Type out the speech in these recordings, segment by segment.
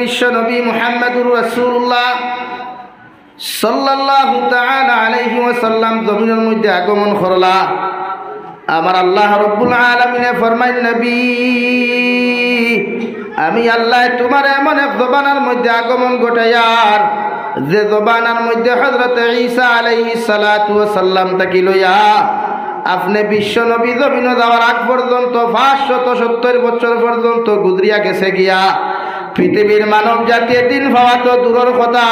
বিশ্ব নবী মুহাম্মদুর রাসূলুল্লাহ সাল্লাল্লাহু তাআলা আলাইহি ওয়াসাল্লাম জমিনের মধ্যে আগমন করলা। আমার আল্লাহ রব্বুল আলামিনে ফরমাইন নবী, আমি আল্লাহ তোমার এমন এক জবানার মধ্যে আগমন ঘটাইয়ার, যে জবানার মধ্যে হযরত ঈসা আলাইহিস সালাতু ওয়াসাল্লাম তাকি লইয়া আপনি বিশ্ব নবী জমিন যাওয়ার আগ পর্যন্ত পাঁচশত সত্তর বছর পর্যন্ত গুজরিয়া গেছে গিয়া পৃথিবীর মানব জাতীয় দিন পাওয়া তো দূরের কথা।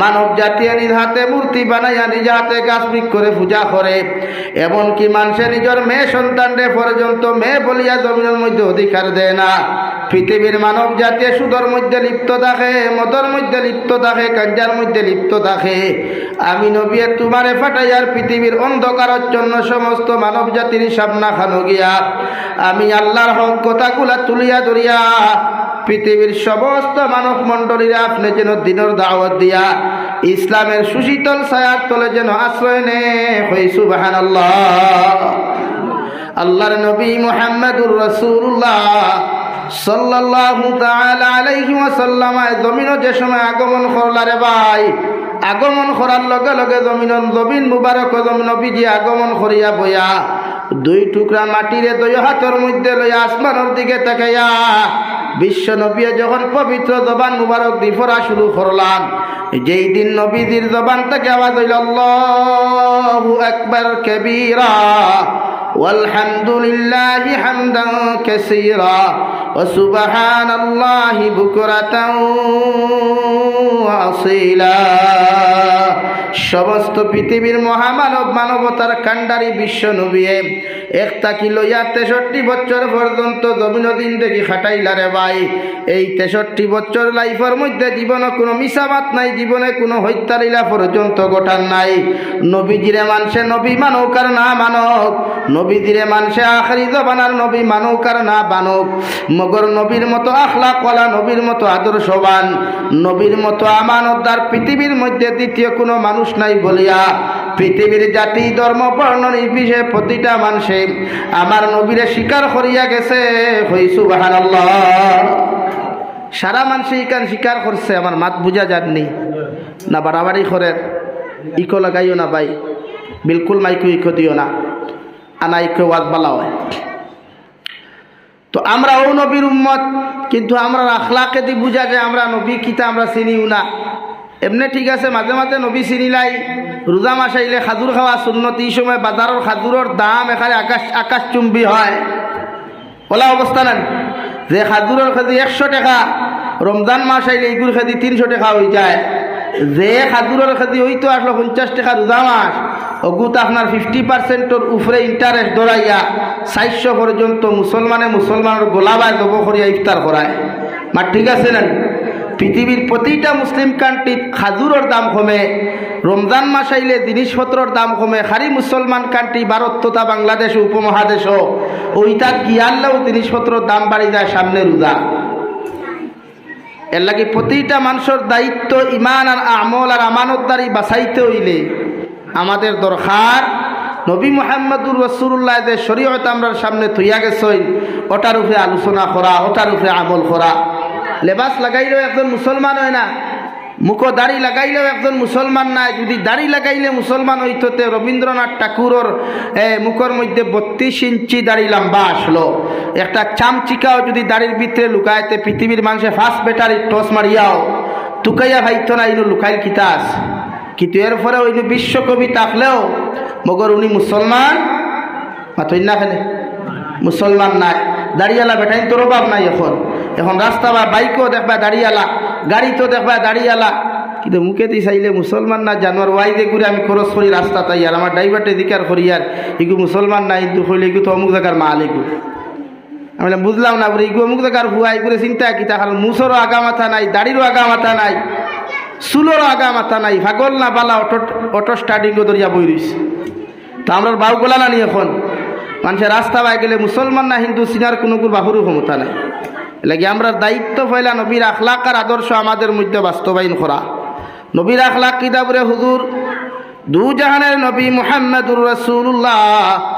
মানব জাতীয় নিজ হাতে মূর্তি বানাইয়া নিজ হাতে গাছ করে পূজা করে। এমনকি মানুষে নিজের মেয়ে সন্তানরে পর্যন্ত মেয়ে বলিয়া জমিনের মধ্যে অধিকার দেয় না। পৃথিবীর মানব জাতীয় সুদর মধ্যে লিপ্ত থাকে, মদর মধ্যে লিপ্ত থাকে, কাঞ্জার মধ্যে লিপ্ত থাকে। আমি নবী তোমারে ফাটাইয়ার পৃথিবীর অন্ধকারের জন্য সমস্ত মানব জাতির সামনা খানো গিয়া। আমি আল্লাহর হক কথাগুলা তুলিয়া ধরিয়া পৃথিবীর সমস্ত মানব মণ্ডলীরা আপনি যেন দিনের দাওয়াত দিয়া ইসলামের সুশীতল ছায়ার তলে যেন আশ্রয় নে হইসু বাহান আল্লাহর নবী মোহাম্মদুর রসুল্লাহ সাল্লাল্লাহু তাআলা আলাইহি ওয়াসাল্লাম জমিনও যে সময় আগমন করলারে ভাই, আগমন করার লগে লগে জমিন জমিন মুবারক জমিন আগমন করিয়া বইয়া দুই টুকরা মাটিরে দুই হাতের মধ্যে লইয়া আসমানের দিকে তাকাইয়া বিশ্ব নবী যখন পবিত্র জবান মুবারক দিফরা শুরু করলাম যেই দিন নবীজির জবান থেকে আওয়াজ হইল আল্লাহু আকবার কবীরা والحمد لله حمدا كثيرا وسبحان الله بكرة وأصيلا সমস্ত পৃথিবীর মহামানব মানবতার কাণ্ডারি বিশ্ব নবীয়ে এক তাকি লইয়া তেষট্টি বছর পর্যন্ত জমিন দিন দেখি খাটাইলারে ভাই এই তেষট্টি বছর লাইফের মধ্যে জীবনে কোনো মিসাবাত নাই জীবনে কোনো হত্যালীলা পর্যন্ত গঠান নাই নবীজিরে মানসে নবী মানক আর না মানক নবীজিরে মানসে আখরি জবানার নবী মানক আর না বানক মগর নবীর মতো আখলা কলা নবীর মতো আদর্শবান, নবীর মতো আমানতদার পৃথিবীর মধ্যে দ্বিতীয় কোনো মানুষ নাই বলিয়া পৃথিবীর জাতি, ধর্ম, বর্ণ নির্বিশে প্রতিটা মানুষে আমার নবীরে স্বীকার করিয়া গেছে। হইসু বাহান সারা মানুষে ইকান স্বীকার করছে, আমার মাত বুঝা যাননি। না বাড়াবাড়ি করে, ইকো লাগাইও না ভাই, বিলকুল মাইকো ইকো দিও না। আনা ইকো ওয়াজ বালা হয় তো আমরা ও নবীর উম্মত, কিন্তু আমরা আখলাকে দি বুঝা যায় আমরা নবী কিতা আমরা চিনিও না। এমনি ঠিক আছে মাঝে মাঝে নবী চিনিলাই, রোজা মাস আইলে খাদুর খাওয়া সুন্নতি, এই সময় বাজারের খাদুরের দাম এখানে আকাশ আকাশ চুম্বি হয়। ওলা অবস্থা নাই। যে খাদুরের খেদি একশো টাকা রমজান মাস আইলে এইগুর খেদি তিনশো টাকা হয়ে যায়। যে খাদুরের খেদি ওই তো আসলো পঞ্চাশ টাকা রোজা মাস অগুত আপনার ফিফটি পার্সেন্টর উপরে ইন্টারেস্ট ধরাইয়া চারশো পর্যন্ত মুসলমানে মুসলমানের গোলাবায় দব করিয়া ইফতার করায়। মা ঠিক আছে না? পৃথিবীর প্রতিটা মুসলিম কান্ট্রিত খাজুরের দাম কমে, রমজান মাস আইলে জিনিসপত্রের দাম কমে খারি মুসলমান কান্ট্রি ভারত বাংলাদেশ উপমহাদেশ ওইটা গিয়াল্লাও জিনিসপত্রের দাম বাড়ি যায় সামনে রোজা। এর লাগে প্রতিটা মানুষের দায়িত্ব ইমান আর আমল আর আমানতদারি বাছাইতে হইলে। আমাদের দরকার। নবী মোহাম্মদুর রসুল্লাহ যে শরীয়ত আমরার সামনে থইয়া গেছই ওটার উপরে আলোচনা করা, ওটার উপরে আমল করা। লেবাস লাগাইলেও একজন মুসলমান হয় না, মুখ দাড়ি লাগাইলেও একজন মুসলমান নাই, যদি দাড়ি লাগাইলে মুসলমান হইতে রবীন্দ্রনাথ ঠাকুরের মুখর মধ্যে বত্রিশ ইঞ্চি দাড়ি লম্বা আসলো। একটা চামচিকাও যদি দাড়ির ভিতরে লুকাইতে পৃথিবীর মানুষে ফার্স্ট ব্যাটারি টস মারিয়াও তুকাইয়া ভাইতো না ইনু লুকাইল কিতাস। কিন্তু এর পরে ওই বিশ্বকবি থাকলেও মগর উনি মুসলমান? মাতই না ফেলে। মুসলমান নাই। দাঁড়িয়ালা বেটাইন তোর অভাব নাই এখন। এখন রাস্তা বা বাইকও দেখবা দাঁড়িয়ালা গাড়িতেও দেখবা দাঁড়িয়ালা। কিন্তু মুখে দিয়ে চাইলে মুসলমান না, জানোয়ার ওয়াই দিয়ে ঘুরে আমি খরচ করি রাস্তা তাই আর। আমার ড্রাইভারটে দিকার করি আর। ইগু মুসলমান না ইন্দু হইলে ইগু তো অমুক জায়গার মাল ইগু আমি বুঝলাম না ইগু অমুক জায়গার হুয়া ইগুলো চিন্তা কি? তাহার মুসরও আগা মাথা নাই, দাড়িরও আগা মাথা নাই। চুলোর আগা মাথা নাই, ভাগল না বালা, অটো অটো স্টার্টিংও দরিয়া বই রইছে। তো আমরা বাউগুলা না নি এখন। মানুষের রাস্তা বাই গেলে মুসলমান না হিন্দু, সিনার কোনো বাহুরও ক্ষমতা নাই। লাগে আমরা দায়িত্ব ফেলা নবীর আখলাক আর আদর্শ আমাদের মধ্যে বাস্তবায়ন করা। নবীর আখলাক কিতাবরে হুজুর? দু জাহানের নবী মুহাম্মদুর রসুল্লাহ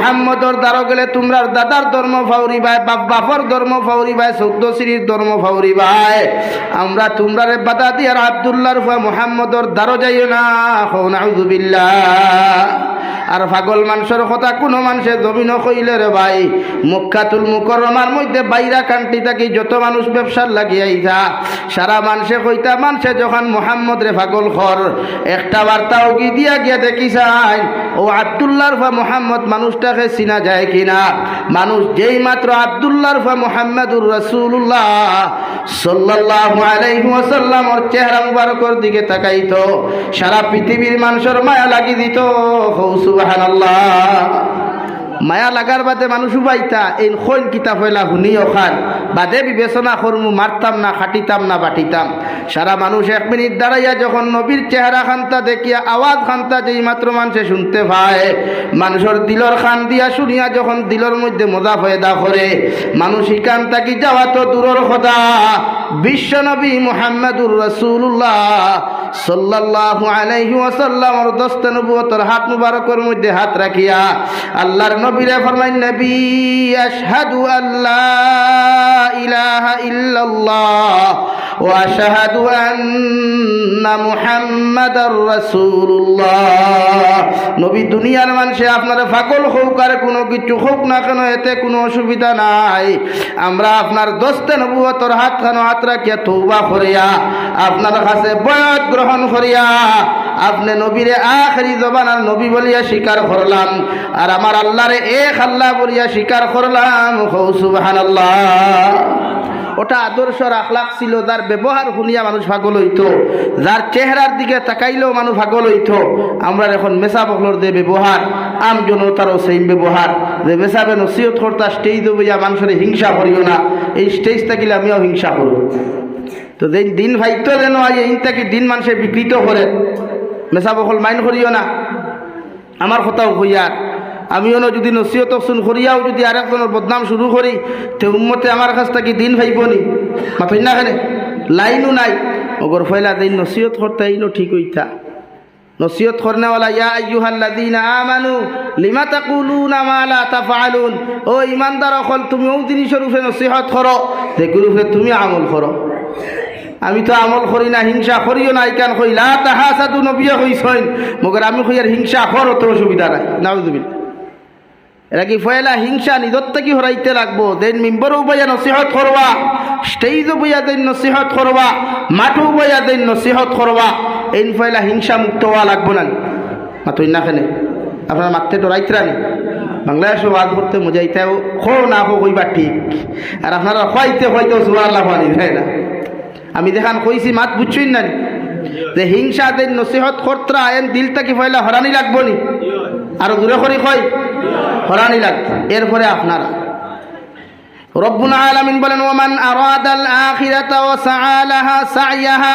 মুহাম্মদর দ্বারা গেলে তোমরার দাদার ধর্ম ফাউরি ভাই, বাপ বাপর ধর্ম ফাউরি ভাই, চৌদ্দ শ্রীর ধর্ম ফাউরি ভাই। আমরা তোমরারে বাদা দিয়ে আর আবদুল্লাহর ফুয়া মোহাম্মদর দ্বারা যাইও না। হো নাউজুবিল্লাহ আর পাগল মানুষের কথা কোনো মানুষের জমিন কইলে রে ভাই। মুখাতুল মুকরমার মধ্যে বাইরা কান্টি থাকি যত মানুষ ব্যবসার লাগিয়াই যা সারা মানুষে কইতা, মানুষে যখন মোহাম্মদ রে পাগল খর, একটা বার্তা ওগি দিয়া গিয়া দেখি চাই ও আবদুল্লাহর ফা মোহাম্মদ মানুষটাকে চিনা যায় কিনা? মানুষ যেই মাত্র আবদুল্লাহর ফা মোহাম্মদুর রসুল্লাহ ওয়াসাল্লাম ওর চেহারা মুবারকর দিকে তাকাইতো, সারা পৃথিবীর মানুষের মায়া লাগি দিত। হৌ মায়া লাগার বাদে মানুষ উবাইতা, এই খৈল কিতাব হইলা শুনি ওখান বাদে বিবেচনা করমু, মারতাম না, খাটিতাম না, বাটিতাম। সারা মানুষ এক মিনিট দাঁড়াইয়া যখন নবীর চেহারা খান্তা দেখিয়া, আওয়াজ খান্তা যেই মাত্র মানুষে শুনতে পায়। মানুষের দিলর খান দিয়া শুনিয়া যখন দিলর মধ্যে মজা ফয়দা করে, মানুষ ইকান তাকি যাওয়া তো দূরের কথা। বিশ্ব নবী মোহাম্মদুর রসুল্লাহ সাল্লাল্লাহু আলাইহি ওয়াসাল্লামর দস্ত নবুয়তর হাত মুবারকের মধ্যে হাত রাখিয়া আল্লাহর নবীরে ফরমাই নবী, আশহাদু আল্লা ইলাহা ইল্লাল্লাহ ওয়া আশহাদু আন্না মুহাম্মাদার রাসূলুল্লাহ। নবী দুনিয়ার মানুষে আপনার পাগল হোক আর কোনো কিছু হোক না কেন, এতে কোনো অসুবিধা নাই। আমরা আপনার দস্তে নবুয়তর হাত খানো হাত রাখিয়া তৌবা করিয়া, আপনার কাছে বয়ত গ্রহণ করিয়া, আপনি নবীরে আখরি জবানার নবী বলিয়া স্বীকার করলাম, আর আমার আল্লাহরে এক আল্লাহ বলিয়া স্বীকার করলাম। হৌ সুবহানাল্লাহ। ওটা আদর্শর আখলাক ছিল, যার ব্যবহার শুনিয়া মানুষ ভাগল হইতো। যার চেহারার দিকে তাকাইলেও মানুষ ভাগল হইতো। আমরা এখন মেসা বকলর যে ব্যবহার, আম জনতারও সেই ব্যবহার। যে মেসাবে নসিহত কর্তা স্টেজ বইয়া মানুষের হিংসা করিও না। এই স্টেজ থাকিলে আমিও হিংসা করব। তো যে দিন ভাইতো যেন এই থাকি দিন মানুষের বিকৃত করে। মেসা বকল মাইন করিও না। আমার কথাও হইয়ার। আমিও যদি নসিহত শুন করিয়াও যদি আরেকজনের বদনাম শুরু করি, তে উম্মতে আমার কাছ থেকে দিন ভাইব নি মাথই না কেনে? লাইনও নাই। ওগর ফয়লা দিন নসিহত করতে আইনো ঠিক হইতা। নসিহত করনেওয়ালা ইয়া আইয়ুহাল্লাযীনা আমানু, লিমা তাকুলুনা মা লা তাফআলুন? ও ইমানদার অকল তুমি ও জিনিসের উপরে নসিহত করো যেগুলোর উপরে তুমি আমল করো আমি তো আমল করি না, হিংসা করিও না ইকান কই, লা তাহাসাদু নবিয়া কইছইন মগর আমি কই আর হিংসা করো তো অসুবিধা নাই। নাউজুবিল্লাহ এরা কি ফয়লা হিংসা নিজর থেকে হরাইতে লাগবো? দেন মিম্বরও বইয়া নসিহত করবা স্টেজও বইয়া দেন নসিহত করবা মাঠও বইয়া দেন নসিহত করবা। এই ফয়লা হিংসা মুক্ত হওয়া লাগবো না। মাতই না খেনে আপনার মারতে ডরাইতে রানি। বাংলাদেশে ওয়াজ করতে মজাইতেও খো না খো কইবা ঠিক। আর আপনারা হইতে হয়তো সুরা আল্লাহ হানি তাই না আমি দেখান কইছি, মাত বুঝছই না যে হিংসা দেন নসিহত করতরা, এন দিল থেকে ফয়লা হরানি লাগবো নি? আর দূরে করি কয় হরানি লাগবে এরপরে আপনারা। রব্বুল আলামিন বলেন ওমান আরাদাল আখিরাতা ওয়া সাআলাহা সাইয়াহা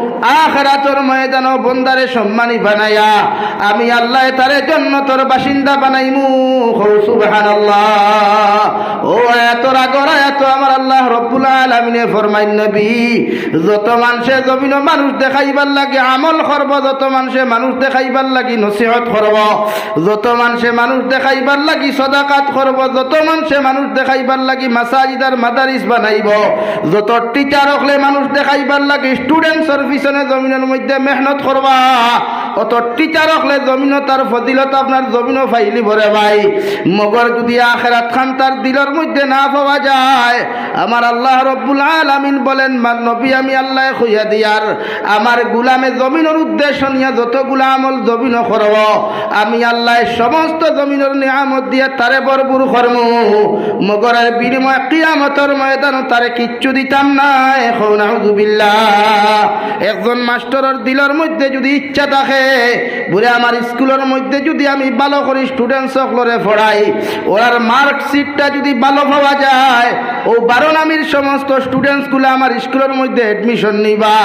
আখরাতর ময়দান বন্দারে সম্মানী বানাইয়া আমি আল্লাহ তারে জন্নতর বাসিন্দা বানাইমু। সুবহানাল্লাহ। ও, এত রাগর এত আমার আল্লাহ রব্বুল আলমিনে ফরমাই নবী। যত মানুষে জমিন মানুষ দেখাইবার লাগে আমল করব, যত মানুষে মানুষ দেখাইবার লাগি নসিহত করব, যত মানুষে মানুষ দেখাইবার লাগি সদাকাত করব, যত মানুষে মানুষ দেখাইবার লাগি মাসাজিদার মাদারিস বানাইব, যত টিচার হলে মানুষ দেখাইবার লাগি স্টুডেন্টসর পিছনে জমিনের মধ্যে মেহনত করবা। অত টিচার হলে জমিন তার ফজিলত, আপনার জমিনও ফাইলি ভরে ভাই। মগর যদি আখেরাত খান, তার দিলের মধ্যে না পাওয়া যায়। আমার আল্লাহ রব্বুল আলামিন বলেন মান নবী আমি আল্লাহ খুইয়া দিয়ার। আমার গুলামে জমিনের উদ্দেশ্য নিয়ে যতগুলা আমল জমিন করব, আমি আল্লাহ সমস্ত জমিনের নিয়ামত দিয়ে তারে বরপুর কর্ম। মগরের বিনিময় কিয়ামতর ময়দান তারে কিচ্ছু দিতাম না, এখন একজন মাস্টরের দিলের মধ্যে যদি ইচ্ছা থাকে বলে আমার স্কুলের মধ্যে যদি আমি ভালো করে স্টুডেন্ট সকলরে পড়াই, ওরার মার্কশিটটা যদি ভালো পাওয়া যায়, ও বারো নামের সমস্ত স্টুডেন্টসগুলো আমার স্কুলের মধ্যে এডমিশন নিবা।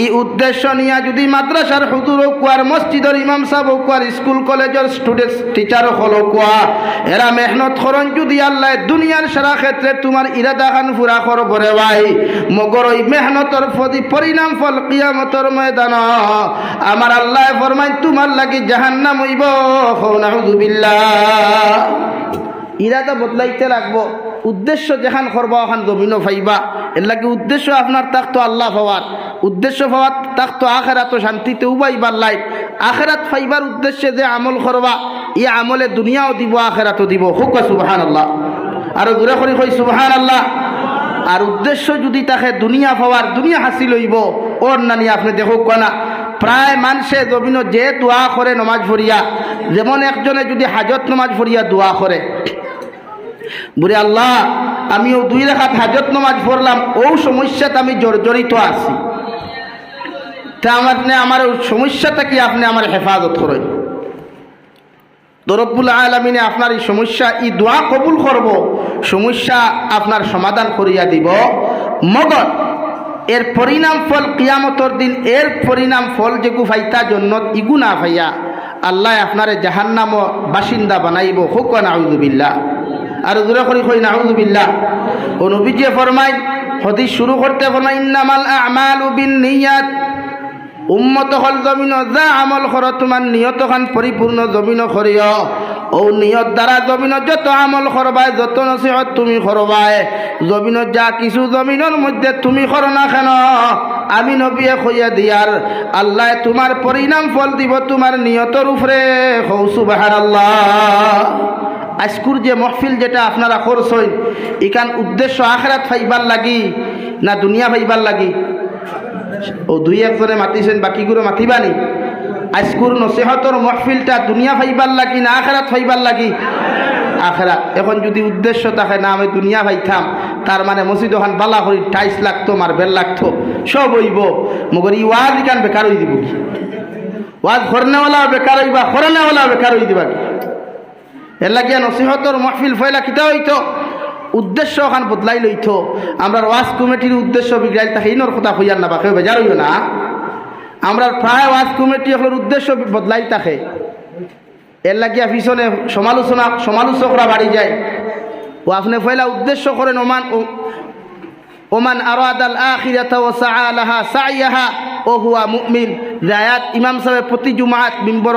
এই উদ্দেশ্য নিয়ে যদি মাদ্রাসার হুজুর কুয়ার মসজিদের ইমাম সাহেব কুয়ার স্কুল কলেজের স্টুডেন্ট টিচার হল কুয়া এরা মেহনত করন যদি আল্লাহ দুনিয়ার সারা ক্ষেত্রে তোমার ইরাদা খান ফুরা করবরে ভাই। মগর ওই মেহনতর পরিণাম ফল কিয়ামতর ময়দান। আমার আল্লাহ ফরমাই তোমার লাগি জাহান্নাম হইব নাউযুবিল্লাহ ইরাদা বদলাইতে লাগবো। উদ্দেশ্য যেখান করবা, ওখান জমিনও ফাইবা। এর লাগে উদ্দেশ্য আপনার তাক আল্লাহ পাওয়ার উদ্দেশ্য পাওয়ার তাক তো আখেরাত শান্তিতে উবাইবার লাই আখেরাত ফাইবার উদ্দেশ্যে যে আমল করবা, এই আমলে দুনিয়াও দিব, আখেরাতও দিব। হুক সুবাহান আল্লাহ আরও দূরে করি কই সুবাহান আল্লাহ আর উদ্দেশ্য যদি তাকে দুনিয়া পাওয়ার দুনিয়া হাসিল হইব, ওর নানি আপনি দেখুক না প্রায় মানুষে জমিন যে দোয়া করে নমাজ ভরিয়া যেমন একজনে যদি হাজত নমাজ ভরিয়া দোয়া করে, বলে আল্লাহ, আমিও দুই রেখাত হাজত নমাজ পড়লাম, ও সমস্যাতে আমি জর্জরিত আছি। তা আমার আমার সমস্যাটা কি? আপনি আমার হেফাজত করেন। দরব্বুল আলমিনে আপনার এই সমস্যা ই দোয়া কবুল করব, সমস্যা আপনার সমাধান করিয়া দিব। মগর এর পরিণাম ফল কিয়ামতর দিন, এর পরিণাম ফল যে ফাইতা জন্য ইগু না আল্লাহ আপনারে জাহান্নাম বাসিন্দা বানাইব, হোক নাহুদুবিল্লা আর দূরে করি কই নাহুদুবিল্লা ও নবীজিয়ে ফরমাই হদিস শুরু করতে ফরমাই ইন্নামাল আমাল বিন নিয়াত। উম্মত হল জমিন, যা আমল কর, তোমার নিয়ত খান পরিপূর্ণ জমিন করিও। ও নিয়ত দ্বারা জমিন যত আমল করবায় যত নসিহত তুমি করবায় জমিন যা কিছু জমিনের মধ্যে তুমি করো না কেন? আমি নবিয়ে খইয়া দিয়ার, আল্লাহ তোমার পরিণাম ফল দিব তোমার নিয়তর উপরে। হৌসু বাহার আল্লাহ আজকুর যে মহফিল যেটা আপনারা করছেন, এখান উদ্দেশ্য আখরাত ফাইবার লাগি না দুনিয়া ফাইবার লাগি? ও দুই একজনে মাতিছেন, বাকিগুলো মাতিবানি। আজকুর নসিহতর মহফিলটা দুনিয়া ফাইবার লাগি না আখেরাত ফাইবার লাগি? আখেরাত এখন যদি উদ্দেশ্য থাকে, না আমি দুনিয়া ফাইতাম তার মানে মসজিদ ওখান বালা করি টাইস লাগতো মার্বেল লাগতো সব হইব। মগর ই ওয়াজ ইখান বেকার হয়ে দিব কি? ওয়াজ ঘরনেওয়ালা বেকার হইবা খরনেওয়ালা বেকার হয়ে দিবা কি? এর লাগিয়া নসিহতর মহফিল ফয়লা কিতা হইতো? উদ্দেশ্য ওখান বদলাই লইত। আমরা ওয়াজ কমিটির উদ্দেশ্য বিগড়াইল তাকে ইনর কথা হইয়ার না বাকে বেজার হইও না। আমরা প্রায় ওয়াজ কমিটি হলোর উদ্দেশ্য বদলাই থাকে এর লাগিয়া পিছনে সমালোচনা, সমালোচকরা বাড়ি যায়। ও আপনি ফয়লা উদ্দেশ্য করেন, ওমান ওমান আরাদাল আখিরাতা ওয়া সাআলাহা সাইয়াহা, ও হুয়া মুমিন। রায়াত ইমাম সাহেব প্রতি জুমাত, মিম্বর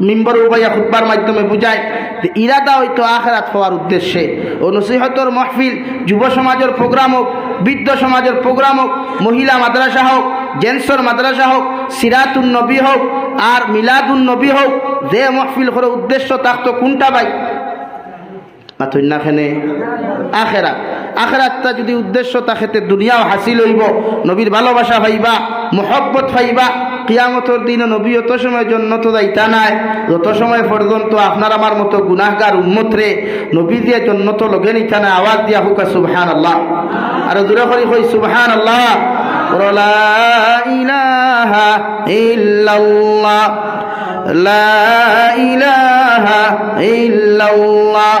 মিম্বর উবাইয়া খুতবার মাধ্যমে বুঝায় যে ইরাদা হয়তো আখরাত হওয়ার উদ্দেশ্যে। ও নসিহতর মহফিল, যুব সমাজের প্রোগ্রাম হোক, বৃদ্ধ সমাজের প্রোগ্রাম হোক, মহিলা মাদ্রাসা হোক, জেন্টসর মাদ্রাসা হোক, সিরাতুন নবী হোক, আর মিলাদুন নবী হোক, যে মহফিল করার উদ্দেশ্য থাকতো কোনটা ভাই? না মাথন্যাখানে আখেরাত। আখেরাতটা যদি উদ্দেশ্য তাকে দুনিয়াও হাসিল হইব, নবীর ভালোবাসা পাইবা, মহব্বত পাইবা, কিয়ামতর দিন নবী অত সময় জন্য তো যাইতা নাই, যত সময় পর্যন্ত আপনার আমার মতো গুনাহগার উন্মত রে, নবী দিয়ে জন্য তো লগে নিতা নাই, আওয়াজ দিয়া হুক সুবহান আল্লাহ আর দূরে করি কই সুবহান আল্লাহ লা ইলাহা ইল্লাল্লাহ।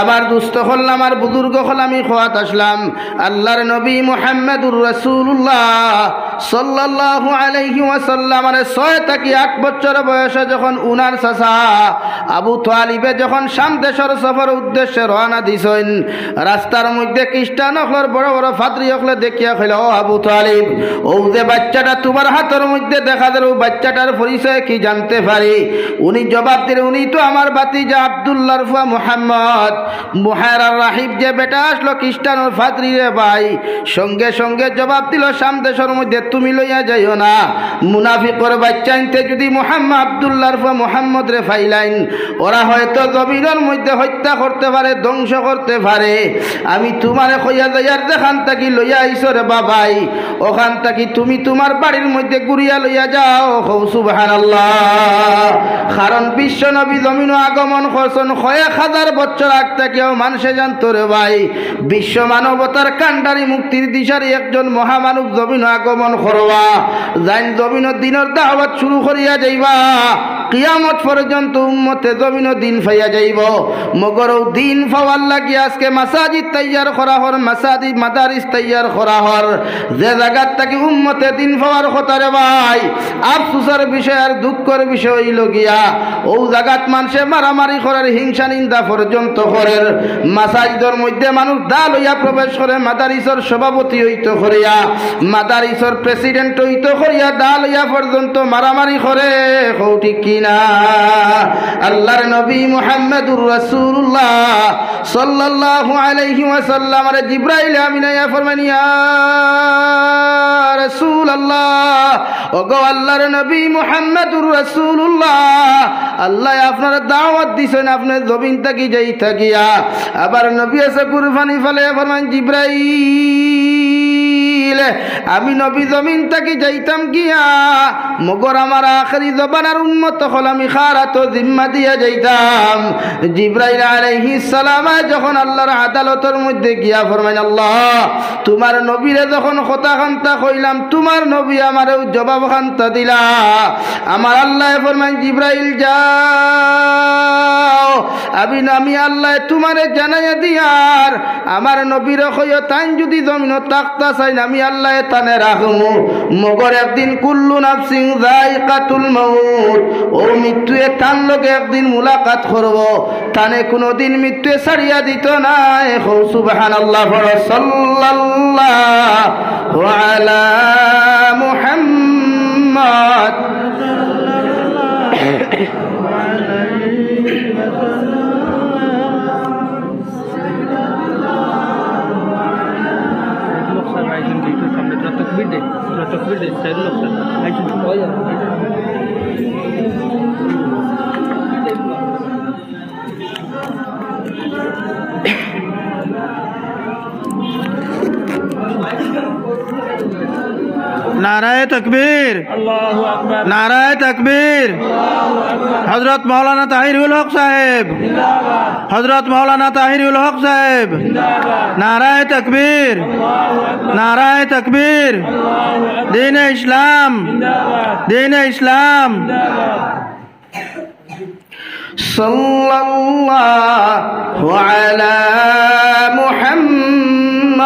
আবার দুস্থ হল আমার বুজুর্গ হল আমি খোয়াত আসলাম। আল্লাহর নবী মোহাম্মদুর রসুল্লাহ সাল্লাল্লাহু আলাইহি ওয়াসাল্লামের ছয় থেকে আট বছর বয়সে যখন উনার চাচা আবু তোয়ালিবে যখন শাম সফর উদ্দেশ্যে রওনা দিছেন, রাস্তার মধ্যে খ্রিস্টান হকলের বড় বড় ফাদরি হকলে দেখিয়া কইল, ও আবু তোয়ালিব ও যে বাচ্চাটা তোমার হাতের মধ্যে দেখা দিল বাচ্চাটার পরিচয় কি জানতে পারি? উনি জবাব দিলেন, উনি তো আমার বাতিজা আবদুল্লাহ রফা মোহাম্মদ। মুহারার রাহিব যে বেটা আসলো খ্রিস্টানোর ফাদরি রে ভাই, সঙ্গে সঙ্গে জবাব দিল শাম দেশের মধ্যে তুমি লইয়া যাইও না। মুনাফিকর বাচ্চা আনতে যদি মোহাম্মদ আবদুল্লাহ রফা মোহাম্মদ রে ফাইলাইন, ওরা হয়তো জমিনের মধ্যে হত্যা করতে পারে, ধ্বংস করতে পারে। আমি তোমারে কইয়া যাইয়ার দেখান থাকি লইয়া আইসো রে বাবাই, ওখান থাকি তুমি তোমার বাড়ির মধ্যে ঘুরিয়া লইয়া যাও। হৌ সুবহান কারণ বিশ্ব নবী জমিন আগমন করছেন কয়েক হাজার বছর আগ থেকেও মানুষে জানতো রে ভাই। বিশ্ব মানবতার কাণ্ডারি মুক্তির দিশারি একজন মহামানব জমিন আগমন করবা। জান জমিন দিনের দাওয়াত শুরু করিয়া যাইবা। কিয়ামত পর্যন্ত উম্মতে জমিন দিন ফাইয়া যাইব। মগর দিন ফাওয়ার লাগি আজকে মাসাজিদ তৈয়ার করা হর, মাসাজিদ মাদারিস তৈয়ার করা হর। যে জায়গার থাকি উম্মতে দিন ফাওয়ার কথা রে ভাই। আফসুসের বিষয় আর দুঃখের বিষয় হইল গিয়া। ও জায়গাত মানুষে মারামারি করার হিংসা নিন্দা পর্যন্ত করের মাসাজিদের মধ্যে মানুষ দা লইয়া প্রবেশ করে, মাদারিসর সভাপতি হইতে করিয়া, মাদারিসর প্রেসিডেন্ট হইতে করিয়া দা লইয়া পর্যন্ত মারামারি করে। কৌটি কিনা আল্লাহর নবী মুহাম্মদুর রাসূলুল্লাহ সাল্লাল্লাহু আলাইহি ওয়াসাল্লাম আরে জিব্রাইল আমিনায়া ফরমানিয়া রাসূলুল্লাহ, ওগো আল্লাহর নবী মুহাম্মদুর রাসূলুল্লাহ, আল্লাহ আপনার দাওয়াত দিছেন আপনার জমিন থাকি যাই থাকিয়া। আবার নবী আছে কুরবানি ফলে ফরমান জিব্রাইল আমি নবী জমিন থাকি যাইতাম গিয়া, মগর আমার আখরি জবানার উন্মত হল আমি খারা তো জিম্মা দিয়া যাইতাম। জিব্রাইল আলাইহিস সালাম যখন আল্লাহর আদালতের মধ্যে গিয়া ফরমাইন, আল্লাহ, তোমার নবীরে যখন কথা খান্তা কইলাম, তোমার নবী আমারও জবাব খান্তা দিলা। আমার আল্লাহ ফরমাইন, জিব্রাইল, যাও। আমি আমি আল্লাহ তোমারে জানাইয়া দিয়ার। আমার নবীর কইও তাই যদি জমিন তাকতা চাই আমি আল্লাহ তানে রাখমু মগর একদিন কুল্লু নাফসিং যাই কাতুল মৌত ও মৃত্যুয়ে তান লোকে একদিন মুলাকাত করব। তানে কোনোদিন মৃত্যুয়ে ছাড়িয়া দিত নাই। হৌ সুবাহান আল্লাহ সাল্লাল্লাহু আলা মুহাম্মদ। تكبير. نارا تكبير. حضرت مولانا تاهير الحق صاحب. حضرت مولانا تاهير الحق صاحب. نارا تكبير. نارا تكبير. دين الإسلام. دين الإسلام. صلى الله على محمد.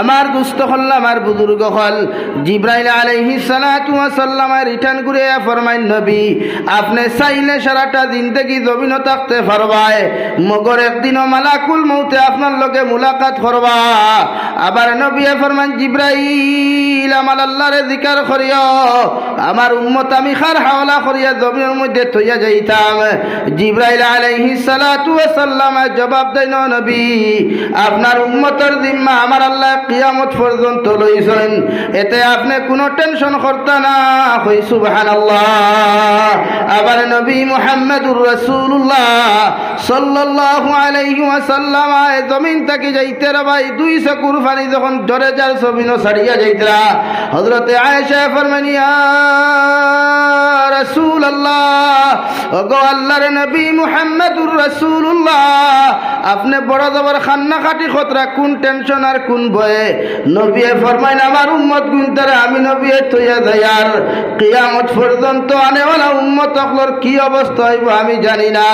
আমার দুস্থ হল আমার বুজুর্গ হল। জিব্রাইল আলাইহি সালাতু ওয়া সাল্লামে রিটার্ন করে ফরমাইন, নবী, আপনি চাইলে সারাটা জিন্দেগি জমিন থাকতে পারবায় মগর একদিনও মালাকুল মৌতে আপনার লগে মুলাকাত করবা আবার নবী ফরমান জিব্রাইল, আমার আল্লাহরে জিকার করিও। আমার উম্মত, আমি খার হাওলা করিয়া জমিনের মধ্যে থইয়া যাইতাম। জিব্রাইল আলাইহি সালাতু ওয়া সাল্লামে জবাব দেন, নবী, আপনার উম্মতের জিম্মা আমার আল্লাহ কিয়ামত পর্যন্ত লইছেন। এতে আপনি কোনো টেনশন করতে না। হই সুবহানাল্লাহ। আবার নবী মুহাম্মদুর রাসূলুল্লাহ সাল্লাল্লাহু আলাইহি ওয়াসাল্লাম জমিন থেকে যাইতে রে ভাই দুই চকুর পানি যখন ধরে যার সবিনো ছাড়িয়া যাইতরা। হযরতে আয়েশা ফরমানিয়া রাসূলুল্লাহ, ওগো আল্লাহর নবী মুহাম্মদুর রাসূলুল্লাহ, আপনি বড় জবর খান্না খাটি খতরা, কোন টেনশন আর কোন ভয়ে নবী ফরমাইন, আমার উম্মত গুনতারে আমি নবী তৈয়া দয়ার কিয়ামত পর্যন্ত আনেওয়ালা উম্মত অকলর কি অবস্থা হইব আমি জানি না।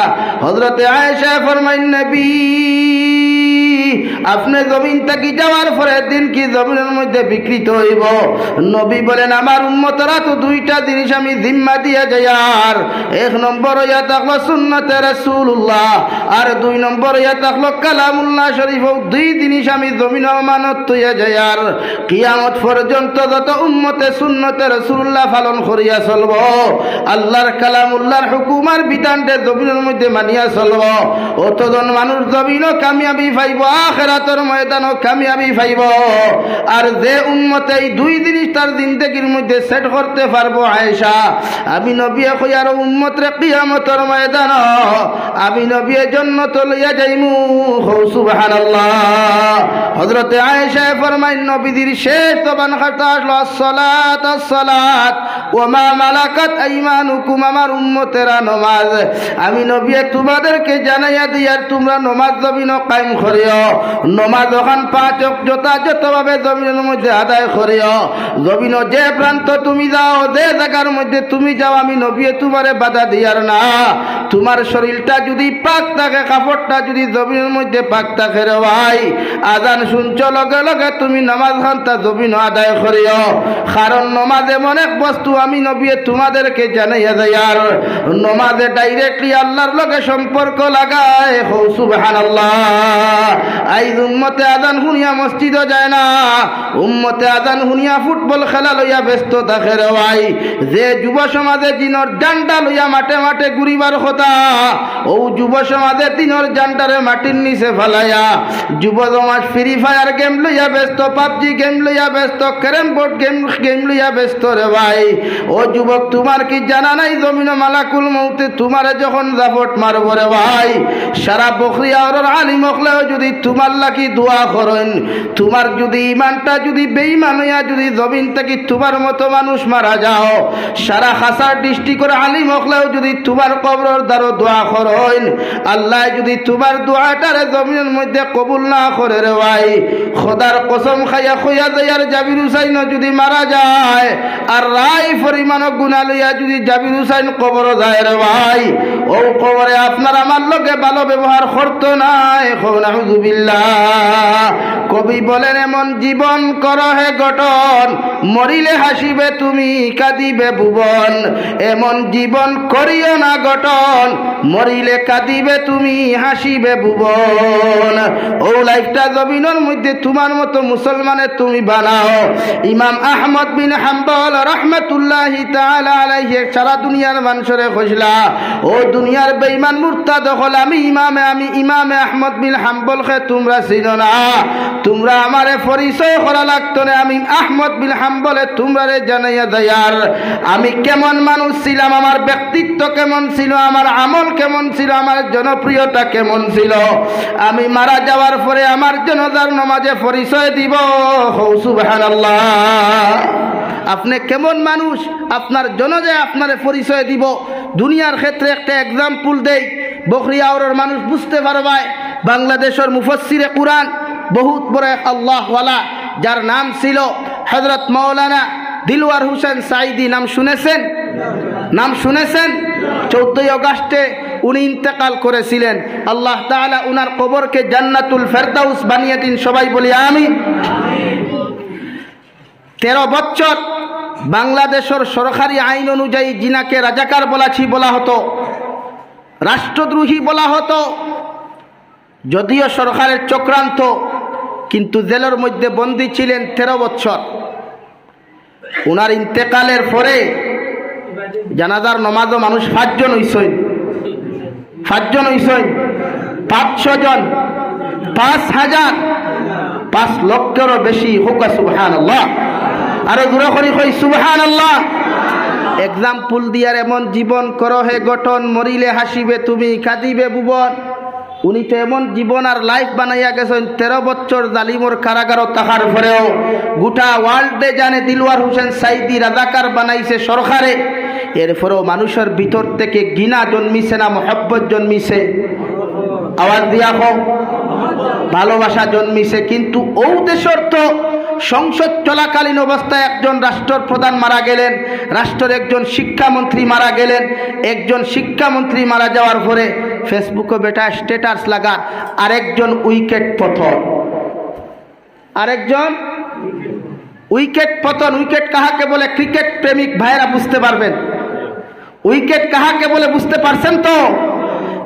হজরতে আয়েশা ফরমাইন, নবী আপনি জমিন থাকি যাওয়ার পরে দিন কি জমিনের মধ্যে বিকৃত হইব? নবী বলেন, আমার উম্মতরা তো দুইটা জিনিস আমি জিম্মা দিয়ে যাই, আর এক নম্বর ইয়া থাকল সুন্নতে রাসূলুল্লাহ, আর দুই নম্বর ইয়া থাকল কালামুল্লাহ শরীফ দুই জিনিস আমি জমিন মানত তৈয়া যাই, আর কিয়ামত পর্যন্ত যত উম্মতে সুন্নতে রাসূলুল্লাহ পালন করিয়া চলব, আল্লাহর কালামুল্লাহর হুকুমার বিধানটা জমিনের মধ্যে মানিয়া চলব, অতজন মানুষ জমিনও কামিয়াবি পাইব আখেরাতর ময়দানও কামিয়াবি পাইব আর যে উম্মতে এই দুই জিনিস তার জিন্দগির মধ্যে সেট করতে পারব আয়েশা, আমি নবী কই আর উম্মত রে কিয়ামতর ময়দান, আমি নবী জন্য তো লইয়া যাইমু। হৌ, সুবহানাল্লাহ। হযরতে আয়েশা ফরমাইন নবীদের শেষ জবান খাতা আসলো, আসসালাত আসসালাত ওমা মালাকাত আইমানুকুম আমার উম্মতেরা নমাজ। আমি নবী তোমাদেরকে জানাইয়া দিয়ার তোমরা নমাজ জমিন কায়েম করিও। নমাজ ওখান পাঁচ যথাযথভাবে জমিনের মধ্যে আদায় করিও। জমিন যে প্রান্ত তুমি যাও, যে জায়গার মধ্যে তুমি যাও, আমি নবী তোমারে বাধা দিয়ার না। তোমার শরীরটা যদি পাক থাকে, কাপড়টা যদি জমিনের মধ্যে পাক থাকে রে ভাই, আজান শুনছ, লগে লগে তুমি নমাজ নামাজ খানটা জমিন আদায় করিও। কারণ নমাজ এমন এক বস্তু, আমি নবী তোমাদেরকে জানাইয়া দেয় আর নমাজে ডাইরেক্টলি আল্লাহর লগে সম্পর্ক লাগায়। হৌ, সুবহানাল্লাহ। উম্মতে শুনিয়া মসজিদও যায় না। উম্মতে শুনিয়া ফুটবল খেলা লইয়া ব্যস্ত থাকে ভাই। যে যুব সমাজে দিনর লইয়া মাঠে মাঠে ঘুরিবার কথা, ও যুব সমাজে দিনর মাটির নিচে ফেলাইয়া, যুব সমাজ ফ্রি ফায়ার গেম লইয়া ব্যস্ত, পাবজি গেম লইয়া ব্যস্ত, ক্যারেম বোর্ড গেম গেম লইয়া ব্যস্ত রে ভাই। ও যুবক, তোমার কি জানা নাই জমিন মালাকুল মৌতে তোমারে যখন জাপট মারব রে ভাই, সারা বকরিয়া ওর আলিম যদি তোমার লাগি দোয়া করেন? তোমার যদি ইমানটা যদি বেইমান যদি জমিন থেকে তোমার মতো মানুষ মারা যাও, সারা হাসার আলিম হলেও যদি তোমার কবরের দ্বারো দোয়া করেন, আল্লাহ যদি তোমার দোয়াটারে জমিনের মধ্যে কবুল না করে রে ভাই, খোদার কসম খাইয়া খইয়া দেয়ার জাবির হুসাইন যদি মারা যায়, আর রায় পরিমাণ গুণা লইয়া যদি জাবির হুসাইন কবর যায় রে ভাই, ও কবরে আপনার আমার লগে ভালো ব্যবহার করতো নাই কবি বলেন, এমন জীবন কর হে গঠন, মরিলে হাসিবে তুমি, কাঁদিবে ভুবন। এমন জীবন করিও না গঠন, মরিলে কাঁদিবে তুমি, হাসিবে ভুবন। ও লাইফটা জমিনের মধ্যে তোমার মতো মুসলমানের তুমি বানাও। ইমাম আহমদ বিন হাম্বল রহমতুল্লাহি আলাইহি সারা দুনিয়ার মানুষরে খোঁজলা। ও দুনিয়ার বেঈমান মুর্তা দখল আমি ইমামে আমি ইমামে আহমদ বিন হাম্বল খে তোমরা ছিল না। তোমরা আমারে পরিচয় করা লাগতো না। আমি আহমদ বিন হাম্বলে তোমরা রে জানাইয়া দয়ার। আমি কেমন মানুষ ছিলাম, আমার ব্যক্তিত্ব কেমন ছিল, আমার আমল কেমন ছিল, আমার জনপ্রিয়তা কেমন ছিল। আমি মারা যাওয়ার পরে আমার জনতার নমাজে পরিচয় দিব। হৌ সুবহানাল্লাহ। আপনি কেমন মানুষ, আপনার জনজে আপনার পরিচয় দিব। দুনিয়ার ক্ষেত্রে একটা এক্সাম্পল দেই। বকরিয়াওয়ার মানুষ বুঝতে পারবায়। বাংলাদেশের মুফসিরে কুরআন বহুত বড় এক আল্লাহওয়ালা, যার নাম ছিল হজরত মৌলানা দিলওয়ার হোসেন সাইদি নাম শুনেছেন? নাম শুনেছেন? চৌদ্দই অগাস্টে উনি ইন্তেকাল করেছিলেন। আল্লাহ তাআলা উনার কবরকে জান্নাতুল ফেরদাউস বানিয়ে দিন, সবাই বলি আমি তেরো বছর বাংলাদেশের সরকারি আইন অনুযায়ী জিনাকে রাজাকার বলাছি বলা হতো, রাষ্ট্রদ্রোহী বলা হতো যদিও সরকারের চক্রান্ত, কিন্তু জেলের মধ্যে বন্দী ছিলেন তেরো বছর ওনার ইন্তেকালের পরে জানাজার নমাজও মানুষ পাঁচজন হইসইন পাঁচজন হইসইন পাঁচশো জন। পাঁচ হাজার। পাঁচ লক্ষেরও বেশি হোকা সুবহান আল্লাহ আরও দূরে করি কই সুবহান আল্লাহ এক্সাম্পল দিয়ার এমন জীবন করো হে গঠন, মরিলে হাসিবে তুমি, কাঁদিবে ভুবন। উনি তো এমন জীবন আর লাইফ বানাইয়া গেছেন, তেরো বছর জালিমর কারাগার তাহার পরেও গোটা ওয়ার্ল্ডে জানে দিলওয়ার হোসেন সাইদি রাজাকার বানাইছে সরকারে। এরপরেও মানুষের ভিতর থেকে গিনা জন্মিছে না, মহব্বত জন্মিছে। আওয়াজ দিয়া হোক ভালোবাসা জন্মিছে, কিন্তু ও দেশের তো সংসদ চলাকালীন অবস্থায় একজন রাষ্ট্র প্রধান মারা গেলেন, রাষ্ট্রের একজন শিক্ষামন্ত্রী মারা গেলেন, একজন শিক্ষামন্ত্রী মারা যাওয়ার পরে ফেসবুকে বেটা স্ট্যাটাস লাগা, আরেকজন উইকেট পতন। আরেকজন উইকেট পতন, উইকেট কাহাকে বলে? ক্রিকেট প্রেমিক ভাইরা বুঝতে পারবেন। উইকেট কাহাকে বলে বুঝতে পারছেন তো?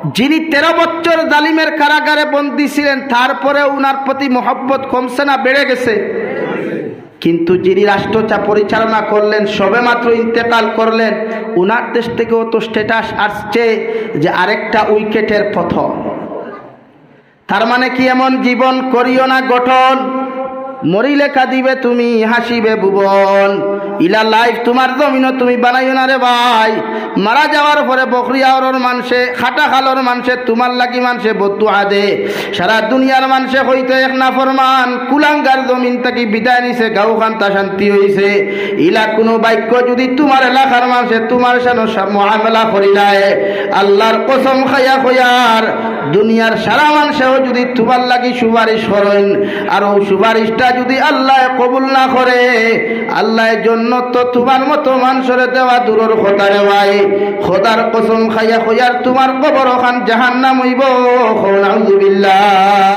যিনি তেরো বছর জালিমের কারাগারে বন্দী ছিলেন তারপরে উনার প্রতি মহব্বত কমছে না, বেড়ে গেছে। কিন্তু যিনি রাষ্ট্রটা পরিচালনা করলেন, সবে মাত্র ইন্তেকাল করলেন, উনার দেশ থেকেও তো স্ট্যাটাস আসছে যে আরেকটা উইকেটের পথ। তার মানে কি এমন জীবন করিও না গঠন? মরিলে কাঁদিবে তুমি, হাসিবে ভুবন। ইলা লাইফ, তোমার জমিন তুমি বানাইও না রে ভাই। মারা যাওয়ার পরে বকরিয়াওর মানুষে খাটা খালোর মানুষে তোমার লাগি মানুষে বদুয়া দে। সারা দুনিয়ার মানুষে হইতে এক না ফরমান কুলাঙ্গার জমিন থাকি বিদায় নিছে, গাও খান্তা শান্তি হইছে। ইলা কোনো বাক্য যদি তোমার এলাকার মানুষে তোমার সানো মহামেলা করিলায় আল্লাহর কসম খাইয়া খয়ার, দুনিয়ার সারা মানুষেও যদি তোমার লাগি সুপারিশ করেন, আর ও সুপারিশটা যদি আল্লাহ কবুল না করে আল্লাহ জন্য তো তোমার মতো মানুষের দেওয়া দূরের খোদা রে ভাই। খোদার কসম খাইয়া খোয়ার তোমার কবর খান জাহান্নাম হইব। খোনাউজুবিল্লাহ